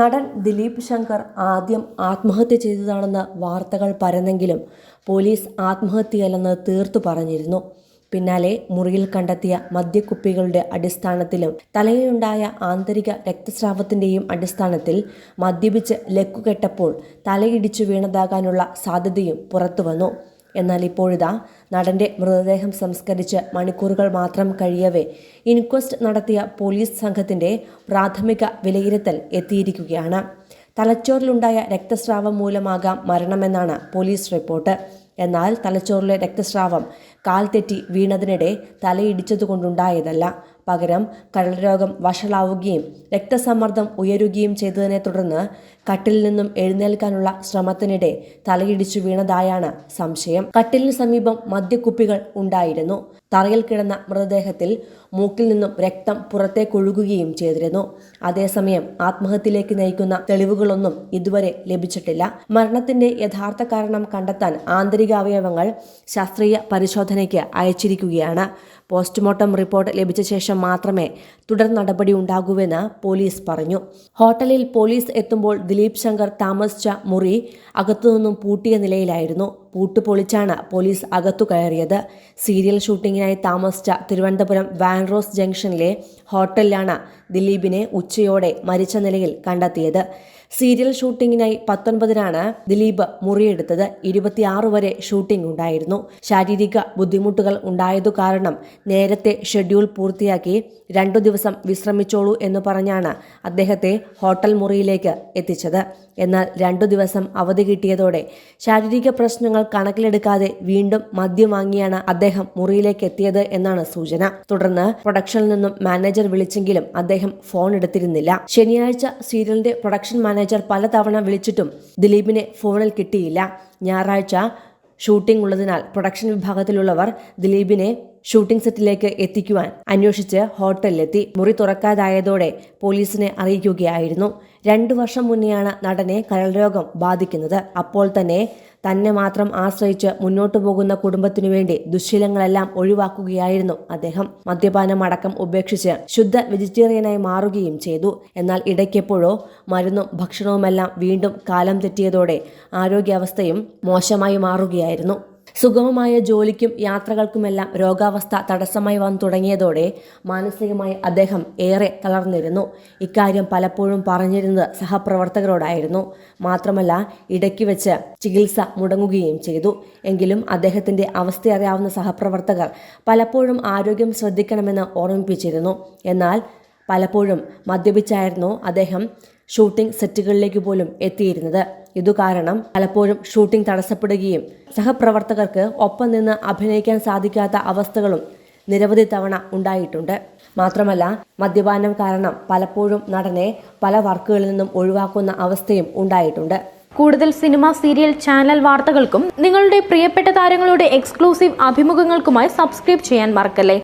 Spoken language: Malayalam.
നടൻ ദിലീപ് ശങ്കർ ആദ്യം ആത്മഹത്യ ചെയ്തതാണെന്ന വാർത്തകൾ പരന്നെങ്കിലും പോലീസ് ആത്മഹത്യയല്ലെന്ന് തീർത്തു പറഞ്ഞിരുന്നു. പിന്നാലെ മുറിയിൽ കണ്ടെത്തിയ മദ്യക്കുപ്പികളുടെ അടിസ്ഥാനത്തിലും തലയിലുണ്ടായ ആന്തരിക രക്തസ്രാവത്തിന്റെയും അടിസ്ഥാനത്തിൽ മദ്യപിച്ച് ലക്കുകെട്ടപ്പോൾ തലയിടിച്ചു വീണതാകാനുള്ള സാധ്യതയും പുറത്തുവന്നു. എന്നാൽ ഇപ്പോഴിതാ നടന്റെ മൃതദേഹം സംസ്കരിച്ച് മണിക്കൂറുകൾ മാത്രം കഴിയവേ ഇൻക്വസ്റ്റ് നടത്തിയ പോലീസ് സംഘത്തിന്റെ പ്രാഥമിക വിലയിരുത്തൽ എത്തിയിരിക്കുകയാണ്. തലച്ചോറിലുണ്ടായ രക്തസ്രാവം മൂലമാകാം മരണമെന്നാണ് പോലീസ് റിപ്പോർട്ട്. എന്നാൽ തലച്ചോറിലെ രക്തസ്രാവം കാൽ തെറ്റി വീണതിനിടെ തലയിടിച്ചതുകൊണ്ടുണ്ടായതല്ല. പകരം കരൾരോഗം വഷളാവുകയും രക്തസമ്മർദ്ദം ഉയരുകയും ചെയ്തതിനെ തുടർന്ന് കട്ടിൽ നിന്നും എഴുന്നേൽക്കാനുള്ള ശ്രമത്തിനിടെ തലയിടിച്ചു വീണതായാണ് സംശയം. കട്ടിലിന് സമീപം മദ്യക്കുപ്പികൾ ഉണ്ടായിരുന്നു. തറയിൽ കിടന്ന മൃതദേഹത്തിൽ മൂക്കിൽ നിന്നും രക്തം പുറത്തേക്കൊഴുകുകയും ചെയ്തിരുന്നു. അതേസമയം ആത്മഹത്യയിലേക്ക് നയിക്കുന്ന തെളിവുകളൊന്നും ഇതുവരെ ലഭിച്ചിട്ടില്ല. മരണത്തിന്റെ യഥാർത്ഥ കാരണം കണ്ടെത്താൻ ആന്തരിക അവയവങ്ങൾ ശാസ്ത്രീയ പരിശോധനയ്ക്ക് അയച്ചിരിക്കുകയാണ്. പോസ്റ്റ്മോർട്ടം റിപ്പോർട്ട് ലഭിച്ച ശേഷം മാത്രമേ തുടർ നടപടി ഉണ്ടാകൂവെന്ന് പോലീസ് പറഞ്ഞു. ഹോട്ടലിൽ പോലീസ് എത്തുമ്പോൾ ദിലീപ് ശങ്കർ താമസിച്ച മുറി അകത്തുനിന്നും പൂട്ടിയ നിലയിലായിരുന്നു. പൂട്ട് പൊളിച്ചാണ് പോലീസ് അകത്തു കയറിയത്. സീരിയൽ ഷൂട്ടിങ്ങിനായി താമസിച്ച തിരുവനന്തപുരം വാൻറോസ് ജംഗ്ഷനിലെ ഹോട്ടലിലാണ് ദിലീപിനെ ഉച്ചയോടെ മരിച്ച നിലയിൽ കണ്ടെത്തിയത്. സീരിയൽ ഷൂട്ടിങ്ങിനായി പത്തൊൻപതിനാണ് ദിലീപ് മുറിയെടുത്തത്. ഇരുപത്തിയാറ് വരെ ഷൂട്ടിംഗ് ഉണ്ടായിരുന്നു. ശാരീരിക ബുദ്ധിമുട്ടുകൾ ഉണ്ടായതു കാരണം നേരത്തെ ഷെഡ്യൂൾ പൂർത്തിയാക്കി രണ്ടു ദിവസം വിശ്രമിച്ചോളൂ എന്ന് പറഞ്ഞാണ് അദ്ദേഹത്തെ ഹോട്ടൽ മുറിയിലേക്ക് എത്തിച്ചത്. എന്നാൽ രണ്ടു ദിവസം അവധി കിട്ടിയതോടെ ശാരീരിക പ്രശ്നങ്ങൾ കണക്കിലെടുക്കാതെ വീണ്ടും മദ്യം വാങ്ങിയാണ് അദ്ദേഹം മുറിയിലേക്ക് എത്തിയത് എന്നാണ് സൂചന. തുടർന്ന് പ്രൊഡക്ഷനിൽ നിന്നും മാനേജർ വിളിച്ചെങ്കിലും അദ്ദേഹം ഫോൺ എടുത്തിരുന്നില്ല. ശനിയാഴ്ച സീരിയലിന്റെ പ്രൊഡക്ഷൻ മാനേജർ പലതവണ വിളിച്ചിട്ടും ദിലീപിനെ ഫോണിൽ കിട്ടിയില്ല. ഞായറാഴ്ച ഷൂട്ടിംഗ് ഉള്ളതിനാൽ പ്രൊഡക്ഷൻ വിഭാഗത്തിലുള്ളവർ ദിലീപിനെ ഷൂട്ടിംഗ് സെറ്റിലേക്ക് എത്തിക്കുവാൻ അന്വേഷിച്ച് ഹോട്ടലിലെത്തി മുറി തുറക്കാതായതോടെ പോലീസിനെ അറിയിക്കുകയായിരുന്നു. രണ്ടു വർഷം മുന്നെയാണ് നടനെ കരൾ രോഗം ബാധിക്കുന്നത്. അപ്പോൾ തന്നെ തന്നെ മാത്രം ആശ്രയിച്ച് മുന്നോട്ടു പോകുന്ന കുടുംബത്തിനു വേണ്ടി ദുശ്ശീലങ്ങളെല്ലാം ഒഴിവാക്കുകയായിരുന്നു അദ്ദേഹം. മദ്യപാനം അടക്കം ഉപേക്ഷിച്ച് ശുദ്ധ വെജിറ്റേറിയനായി മാറുകയും ചെയ്തു. എന്നാൽ ഇടയ്ക്കെപ്പോഴോ മരുന്നും ഭക്ഷണവുമെല്ലാം വീണ്ടും കാലം തെറ്റിയതോടെ ആരോഗ്യാവസ്ഥയും മോശമായി മാറുകയായിരുന്നു. സുഗമമായ ജോലിക്കും യാത്രകൾക്കുമെല്ലാം രോഗാവസ്ഥ തടസ്സമായി വന്നു തുടങ്ങിയതോടെ മാനസികമായി അദ്ദേഹം ഏറെ തളർന്നിരുന്നു. ഇക്കാര്യം പലപ്പോഴും പറഞ്ഞിരുന്നത് സഹപ്രവർത്തകരോടായിരുന്നു. മാത്രമല്ല ഇടയ്ക്ക് വെച്ച് ചികിത്സ മുടങ്ങുകയും ചെയ്തു. എങ്കിലും അദ്ദേഹത്തിന്റെ അവസ്ഥ അറിയാവുന്ന സഹപ്രവർത്തകർ പലപ്പോഴും ആരോഗ്യം ശ്രദ്ധിക്കണമെന്ന് ഓർമ്മിപ്പിച്ചിരുന്നു. എന്നാൽ പലപ്പോഴും മദ്യപിച്ചായിരുന്നു അദ്ദേഹം ഷൂട്ടിംഗ് സെറ്റുകളിലേക്ക് പോലും എത്തിയിരുന്നത്. ഇതുകാരണം പലപ്പോഴും ഷൂട്ടിംഗ് തടസ്സപ്പെടുകയും സഹപ്രവർത്തകർക്ക് ഒപ്പം നിന്ന് അഭിനയിക്കാൻ സാധിക്കാത്ത അവസ്ഥകളും നിരവധി തവണ ഉണ്ടായിട്ടുണ്ട്. മാത്രമല്ല മദ്യപാനം കാരണം പലപ്പോഴും നടനെ പല വർക്കുകളിൽ നിന്നും ഒഴിവാക്കുന്ന അവസ്ഥയും ഉണ്ടായിട്ടുണ്ട്. കൂടുതൽ സിനിമ സീരിയൽ ചാനൽ വാർത്തകൾക്കും നിങ്ങളുടെ പ്രിയപ്പെട്ട താരങ്ങളുടെ എക്സ്ക്ലൂസീവ് അഭിമുഖങ്ങൾക്കുമായി സബ്സ്ക്രൈബ് ചെയ്യാൻ മറക്കല്ലേ?